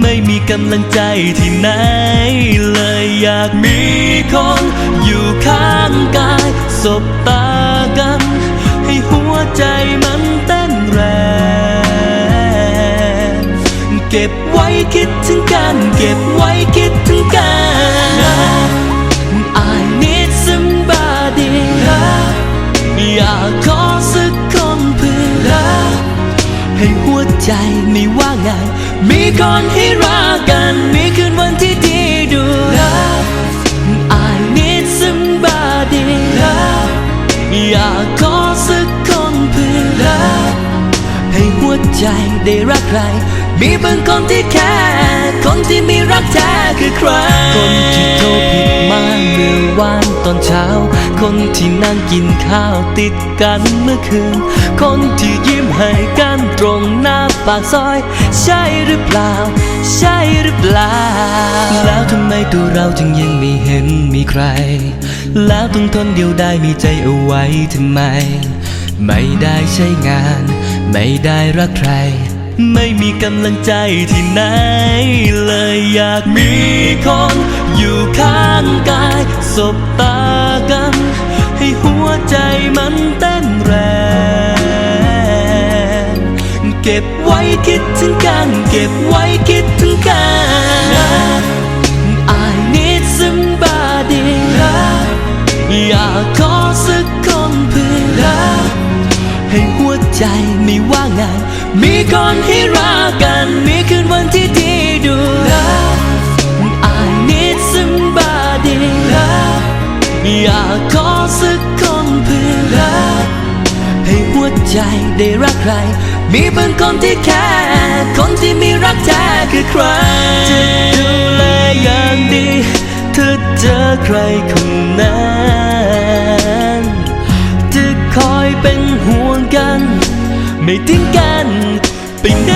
ไม่มีกำลังใจที่ไหน เลยอยากมีคนอยู่ข้างกายสบตากัน ให้หัวใจมันเต้นแรง เก็บไว้คิดถึงกัน เก็บไว้คิดถึงกัน ใจไม่ว่างงานมีคนให้รักกัน มีคืนวันที่ดีดู I need somebody Love อยากขอสักคนเพื่อ Love ให้หัวใจได้รักใคร มีบางคนที่แค่ คนที่มีรักแท้คือใคร คนที่โทรผิดมาเมื่อวานตอนเช้า คนที่นั่งกินข้าวติดกันเมื่อคืน คนที่ยิ้มให้กันตรงหน้า ปากซอย ใช่หรือเปล่า ใช่หรือเปล่า แล้วทำไมตัวเราจึงยังไม่เห็นมีใคร แล้วต้องทนเดียวได้มีใจเอาไว้ทำไม ไม่ได้ใช้งาน ไม่ได้รักใคร ไม่มีกำลังใจที่ไหน เลยอยากมีคนอยู่ข้างกายสบตากัน ให้หัวใจมันเต้นแรง ก็บไว้คิดถึงกัน เก็บไว้คิดถึงกัน I need somebody อยากขอสักคนเพื่อให้หัวใจไม่ว่างงาน มีคนให้รักกัน มีคืนวันที่ดี ให้หัวใจได้รักใคร มีบางคนที่แค่คนที่มีรักแท้คือใคร จะดูแลอย่างดีถ้าเจอใครคนนั้นจะคอยเป็นห่วงกัน ไม่ทิ้งกันไปไหน